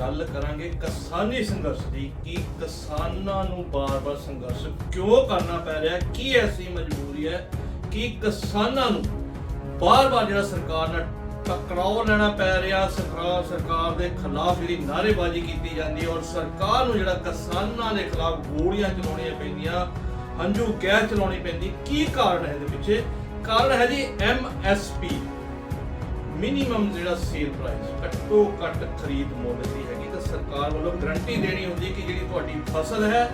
ਗੱਲ ਕਰਾਂਗੇ ਕਿਸਾਨੀ ਸੰਘਰਸ਼ ਦੀ, ਕਿ ਕਿਸਾਨਾਂ ਨੂੰ ਬਾਰ-ਬਾਰ ਸੰਘਰਸ਼ ਕਿਉਂ ਕਰਨਾ ਪੈ ਰਿਹਾ ਕੀ ਐਸੀ ਮਜਬੂਰੀ ਹੈ? ਕਿ ਕਿਸਾਨਾਂ ਨੂੰ ਬਾਰ-ਬਾਰ ਜਿਹੜਾ ਸਰਕਾਰ ਨਾਲ ਟਕਰਾਓ ਲੈਣਾ ਪੈ ਰਿਹਾ? ਸਰਕਾਰ ਸਰਕਾਰ ਦੇ ਖਿਲਾਫ ਜਿਹੜੀ ਨਾਅਰੇਬਾਜ਼ੀ ਕੀਤੀ ਜਾਂਦੀ ਹੈ ਔਰ ਸਰਕਾਰ ਨੂੰ ਜਿਹੜਾ ਕਿਸਾਨਾਂ ਦੇ ਖਿਲਾਫ ਗੋਲੀਆਂ ਚਲਾਉਣੀਆਂ ਪੈਂਦੀਆਂ ਹੰਝੂ ਗੈਸ ਚਲਾਉਣੀ ਪੈਂਦੀ, ਕੀ ਕਾਰਨ ਹੈ ਇਹਦੇ ਪਿੱਛੇ? ਕਾਰਨ ਹੈ ਜੀ ਐਮਐਸਪੀ ਮਿਨੀਮਮ ਜਿਹੜਾ ਸੇਲ ਪ੍ਰਾਈਸ ਘੱਟੋ ਘੱਟ ਖਰੀਦ ਮੁੱਲ ਦੀ ਹੈਗੀ, ਤਾਂ ਸਰਕਾਰ ਵੱਲੋਂ ਗਰੰਟੀ ਦੇਣੀ ਹੁੰਦੀ ਕਿ ਜਿਹੜੀ ਤੁਹਾਡੀ ਫਸਲ ਹੈ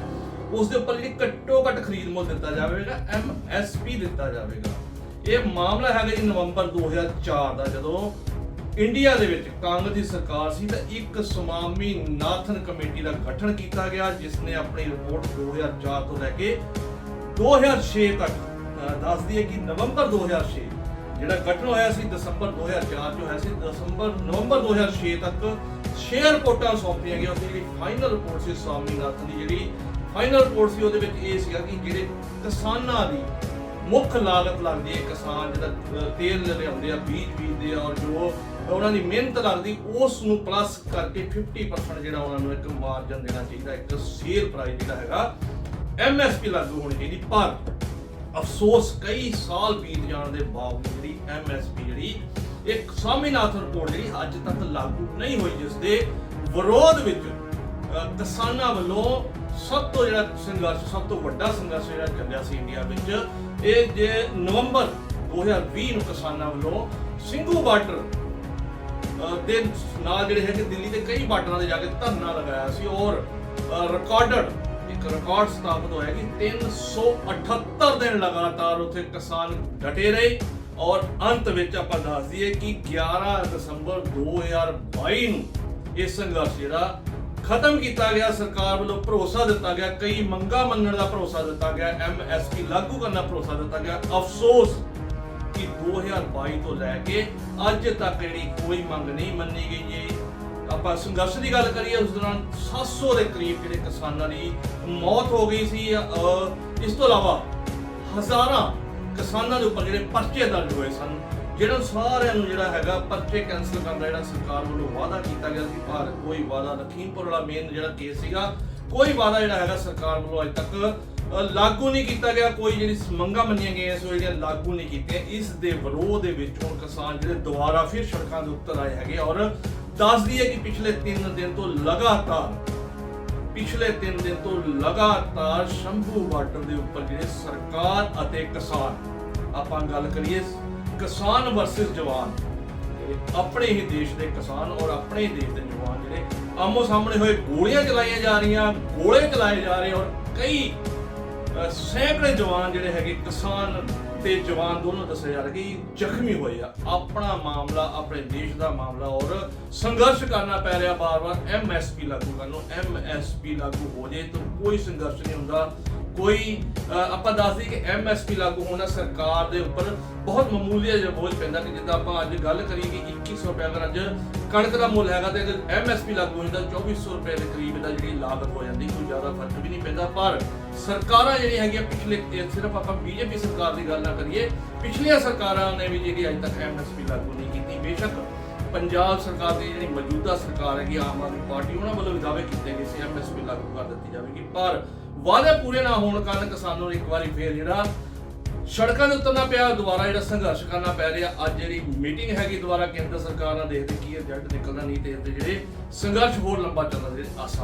ਉਸ ਦੇ ਉੱਪਰ ਜਿਹੜੀ ਘੱਟੋ ਘੱਟ ਖਰੀਦ ਮੁੱਲ ਦਿੱਤਾ ਜਾਵੇਗਾ ਐਮਐਸਪੀ ਦਿੱਤਾ ਜਾਵੇਗਾ। ਇਹ ਮਾਮਲਾ ਹੈਗਾ ਜੀ ਨਵੰਬਰ 2004 ਦਾ, ਜਦੋਂ ਇੰਡੀਆ ਦੇ ਵਿੱਚ ਕਾਂਗਰਸ ਦੀ ਸਰਕਾਰ ਸੀ, ਤਾਂ ਇੱਕ ਸੁਮਾਮੀ ਨਾਥਨ ਕਮੇਟੀ ਦਾ ਗਠਨ ਕੀਤਾ ਗਿਆ ਜਿਸ ਨੇ ਆਪਣੀ ਰਿਪੋਰਟ 2004 ਤੋਂ ਲੈ ਕੇ 2006 ਤੱਕ ਦੱਸਦੀ ਹੈ ਕਿ ਨਵੰਬਰ 2006 ਜਿਹੜਾ ਗਠਨ ਹੋਇਆ ਸੀ ਦਸੰਬਰ 2004 ਚ ਹੋਇਆ ਸੀ, ਦਸੰਬਰ ਨਵੰਬਰ 2006 ਤੱਕ 6 ਰਿਪੋਰਟਾਂ ਸੌਂਪੀਆਂ ਗਈਆਂ, ਉਹਦੀ ਜਿਹੜੀ ਫਾਈਨਲ ਰਿਪੋਰਟ ਸੀ ਸਵਾਮੀਨਾਥਨ ਦੀ ਜਿਹੜੀ ਫਾਈਨਲ ਰਿਪੋਰਟ ਸੀ, ਉਹਦੇ ਵਿੱਚ ਇਹ ਸੀਗਾ ਕਿ ਜਿਹੜੇ ਕਿਸਾਨਾਂ ਦੀ ਮੁੱਖ ਲਾਗਤ ਲੱਗਦੀ ਹੈ, ਕਿਸਾਨ ਜਿਹੜਾ ਤੇਲ ਲਿਆਉਂਦੇ ਆ, ਬੀਜ ਬੀਜਦੇ ਆ ਔਰ ਜੋ ਉਹਨਾਂ ਦੀ ਮਿਹਨਤ ਲੱਗਦੀ ਉਸ ਨੂੰ ਪਲੱਸ ਕਰਕੇ 50% ਜਿਹੜਾ ਉਹਨਾਂ ਨੂੰ ਇੱਕ ਮਾਰਜਨ ਦੇਣਾ ਚਾਹੀਦਾ, ਇੱਕ ਸੇਲ ਪ੍ਰਾਈਸ ਜਿਹੜਾ ਹੈਗਾ ਐਮਐਸਪੀ ਲਾਗੂ ਹੋਣੀ ਚਾਹੀਦੀ, ਪਰ ਅਫਸੋਸ, ਕਈ ਸਾਲ ਬੀਤ ਜਾਣ ਦੇ ਬਾਵਜੂਦ ਜਿਹੜੀ ਐਮਐਸਪੀ ਜਿਹੜੀ ਇੱਕ ਸਵਾਮੀਨਾਥਨ ਰਿਪੋਰਟ ਜਿਹੜੀ ਅੱਜ ਤੱਕ ਲਾਗੂ ਨਹੀਂ ਹੋਈ, ਜਿਸ ਦੇ ਵਿਰੋਧ ਵਿੱਚ ਕਿਸਾਨਾਂ ਵੱਲੋਂ ਸਭ ਤੋਂ ਜਿਹੜਾ ਸੰਘਰਸ਼, ਸਭ ਤੋਂ ਵੱਡਾ ਸੰਘਰਸ਼ ਜਿਹੜਾ ਚੱਲਿਆ ਸੀ ਇੰਡੀਆ ਵਿੱਚ, ਇਹ ਜੇ ਨਵੰਬਰ 2020 ਨੂੰ ਕਿਸਾਨਾਂ ਵੱਲੋਂ ਸਿੰਗੂ ਬਾਰਡਰ ਦੇ ਨਾਲ ਜਿਹੜੇ ਹੈਗੇ ਦਿੱਲੀ ਦੇ ਕਈ ਬਾਰਡਰਾਂ ਤੇ ਜਾ ਕੇ ਧਰਨਾ ਲਗਾਇਆ ਸੀ ਔਰ ਰਿਕਾਰਡਡ ਇੱਕ ਰਿਕਾਰਡ ਸਥਾਪਿਤ ਹੋਇਆ ਕਿ 378 ਦਿਨ ਲਗਾਤਾਰ ਉੱਥੇ ਕਿਸਾਨ ਡਟੇ ਰਹੇ ਔਰ ਅੰਤ ਵਿੱਚ ਆਪਾਂ ਦੱਸ ਦਈਏ ਕਿ 11 ਦਸੰਬਰ 2022 ਨੂੰ ਇਹ ਸੰਘਰਸ਼ ਜਿਹੜਾ ਖਤਮ ਕੀਤਾ ਗਿਆ, ਸਰਕਾਰ ਵੱਲੋਂ ਭਰੋਸਾ ਦਿੱਤਾ ਗਿਆ, ਕਈ ਮੰਗਾਂ ਮੰਨਣ ਦਾ ਭਰੋਸਾ ਦਿੱਤਾ ਗਿਆ ਐਮਐਸਪੀ ਲਾਗੂ ਕਰਨ ਦਾ ਭਰੋਸਾ ਦਿੱਤਾ ਗਿਆ। ਅਫਸੋਸ ਕਿ 2022 ਤੋਂ ਲੈ ਕੇ ਅੱਜ ਤੱਕ ਜਿਹੜੀ ਕੋਈ ਮੰਗ ਨਹੀਂ ਮੰਨੀ ਗਈ। ਹੈ ਆਪਾਂ ਸੰਘਰਸ਼ ਦੀ ਗੱਲ ਕਰੀਏ, ਉਸ ਦੌਰਾਨ 700 ਦੇ ਕਰੀਬ ਜਿਹੜੇ ਕਿਸਾਨਾਂ ਦੀ ਮੌਤ ਹੋ ਗਈ ਸੀ। ਇਸ ਤੋਂ ਇਲਾਵਾ ਹਜ਼ਾਰਾਂ ਕਿਸਾਨਾਂ ਦੇ ਉੱਪਰ ਜਿਹੜੇ ਪਰਚੇ ਦਰਜ ਹੋਏ ਸਨ ਜਿਹੜਾ ਸਾਰਿਆਂ ਨੂੰ ਜਿਹੜਾ ਹੈਗਾ ਪਰਚੇ ਕੈਨਸਲ ਕਰਨ ਦਾ ਜਿਹੜਾ ਸਰਕਾਰ ਵੱਲੋਂ ਵਾਅਦਾ ਕੀਤਾ ਗਿਆ ਸੀ। ਪਰ ਕੋਈ ਵਾਅਦਾ ਲਖੀਮਪੁਰ ਵਾਲਾ ਮੇਨ ਜਿਹੜਾ ਕੇਸ ਸੀਗਾ, ਕੋਈ ਵਾਅਦਾ ਜਿਹੜਾ ਹੈਗਾ ਸਰਕਾਰ ਵੱਲੋਂ ਅਜੇ ਤੱਕ ਲਾਗੂ ਨਹੀਂ ਕੀਤਾ ਗਿਆ। ਕੋਈ ਜਿਹੜੀ ਮੰਗਾਂ ਮੰਨੀਆਂ ਗਈਆਂ ਸੋ ਜਿਹੜੀਆਂ ਲਾਗੂ ਨਹੀਂ ਕੀਤੀਆਂ। ਇਸ ਦੇ ਵਿਰੋਧ ਦੇ ਵਿੱਚ ਹੁਣ ਕਿਸਾਨ ਜਿਹੜੇ ਦੁਬਾਰਾ ਫਿਰ ਸੜਕਾਂ ਦੇ ਉੱਤਰ ਆਏ ਹੈਗੇ ਔਰ ਦੱਸਦੀ ਹੈ ਕਿ ਪਿਛਲੇ 3 ਦਿਨ ਤੋਂ ਲਗਾਤਾਰ, ਪਿਛਲੇ 3 ਦਿਨ ਤੋਂ ਲਗਾਤਾਰ ਸ਼ੰਭੂ ਬਾਰਡਰ ਦੇ ਉੱਪਰ ਜਿਹੜੇ ਸਰਕਾਰ ਅਤੇ ਕਿਸਾਨ, ਆਪਾਂ ਗੱਲ ਕਰੀਏ ਕਿਸਾਨ ਵਰਸਸ ਜਵਾਨ ਆਪਣੇ ਹੀ ਦੇਸ਼ ਦੇ ਕਿਸਾਨ ਔਰ ਆਪਣੇ ਹੀ ਦੇਸ਼ ਦੇ ਜਵਾਨ ਜਿਹੜੇ ਆਮੋ ਸਾਹਮਣੇ ਹੋਏ ਗੋਲੀਆਂ ਚਲਾਈਆਂ ਜਾ ਰਹੀਆਂ, ਗੋਲੇ ਚਲਾਏ ਜਾ ਰਹੇ ਔਰ ਕਈ ਸੈਂਕੜੇ ਜਵਾਨ ਜਿਹੜੇ ਹੈਗੇ ਕਿਸਾਨ ਤੇ ਜਵਾਨ ਦੋਨੋਂ ਦੱਸੇ ਜਾ ਰਹੇ ਕਿ ਜ਼ਖਮੀ ਹੋਏ ਆ। ਆਪਣਾ ਮਾਮਲਾ, ਆਪਣੇ ਦੇਸ਼ ਦਾ ਮਾਮਲਾ ਔਰ ਸੰਘਰਸ਼ ਕਰਨਾ ਪੈ ਰਿਹਾ ਬਾਰ-ਬਾਰ। ਐਮਐਸਪੀ ਲਾਗੂ ਕਰਨ ਨੂੰ ਐਮਐਸਪੀ ਲਾਗੂ ਹੋ ਜੇ ਤਾਂ ਕੋਈ ਸੰਘਰਸ਼ ਨਹੀਂ ਹੁੰਦਾ। ਕੋਈ ਆਪਾਂ ਦੱਸਦੇ ਕਿ ਐਮਐਸਪੀ ਲਾਗੂ ਹੋਣਾ ਸਰਕਾਰ ਦੇ ਉੱਪਰ ਬਹੁਤ ਮਾਮੂਲੀ ਜਿਹਾ ਬੋਝ ਪੈਂਦਾ ਕਿ ਜਿੱਦਾਂ ਆਪਾਂ ਅੱਜ ਗੱਲ ਕਰੀਏ ਕਿ 2100 ਰੁਪਏ ਅਗਰ ਅੱਜ ਕਣਕ ਦਾ ਮੁੱਲ ਹੈਗਾ ਤੇ ਅਗਰ ਐਮਐਸਪੀ ਲਾਗੂ ਹੋ ਜਾਂਦਾ 2400 ਰੁਪਏ ਦੇ ਕਰੀਬ ਦਾ ਜਿਹੜੀ ਲਾਗਤ ਹੋ ਜਾਂਦੀ, ਕੋਈ ਜ਼ਿਆਦਾ ਫ਼ਰਕ ਵੀ ਨਹੀਂ ਪੈਂਦਾ। ਪਰ ਸਰਕਾਰਾਂ ਜਿਹੜੀਆਂ ਹੈਗੀਆਂ ਪਿਛਲੇ ਸਿਰਫ ਆਪਾਂ ਬੀਜੇਪੀ ਸਰਕਾਰ ਦੀ ਗੱਲ ਨਾ ਕਰੀਏ, ਪਿਛਲੀਆਂ ਸਰਕਾਰਾਂ ਨੇ ਵੀ ਜਿਹੜੀ ਅੱਜ ਤੱਕ ਐਮਐਸਪੀ ਲਾਗੂ ਨਹੀਂ ਕੀਤੀ। ਬੇਸ਼ੱਕ ਪੰਜਾਬ ਸਰਕਾਰ ਦੀ ਜਿਹੜੀ ਮੌਜੂਦਾ ਸਰਕਾਰ ਹੈਗੀ, ਆਮ ਆਦਮੀ ਪਾਰਟੀ, ਉਹਨਾਂ ਵੱਲੋਂ ਵੀ ਦਾਅਵੇ ਕੀਤੇ ਗਏ ਸੀ ਐਮਐਸਪੀ ਲਾਗੂ ਕਰ ਦਿੱਤੀ ਜਾਵੇਗੀ। ਪਰ ਵਾਅਦੇ ਪੂਰੇ ਨਾ ਹੋਣ ਕਾਰਨ ਕਿਸਾਨਾਂ ਨੂੰ ਇੱਕ ਵਾਰੀ ਫੇਰ ਜਿਹੜਾ ਸੜਕਾਂ ਦੇ ਉਤਰਨਾ ਪਿਆ, ਦੁਬਾਰਾ ਜਿਹੜਾ ਸੰਘਰਸ਼ ਕਰਨਾ ਪੈ ਰਿਹਾ। ਅੱਜ ਜਿਹੜੀ ਮੀਟਿੰਗ ਹੈਗੀ ਦੁਬਾਰਾ ਕੇਂਦਰ ਸਰਕਾਰ ਨਾਲ ਦੇਖਦੇ ਕੀ ਰਿਜ਼ਲਟ ਨਿਕਲਦਾ ਨਹੀਂ ਤੇ ਇਹਦੇ ਜਿਹੜੇ ਸੰਘਰਸ਼ ਹੋਰ ਲੰਬਾ ਚੱਲਦਾ ਜਿਹੜੇ ਆਸਾਂ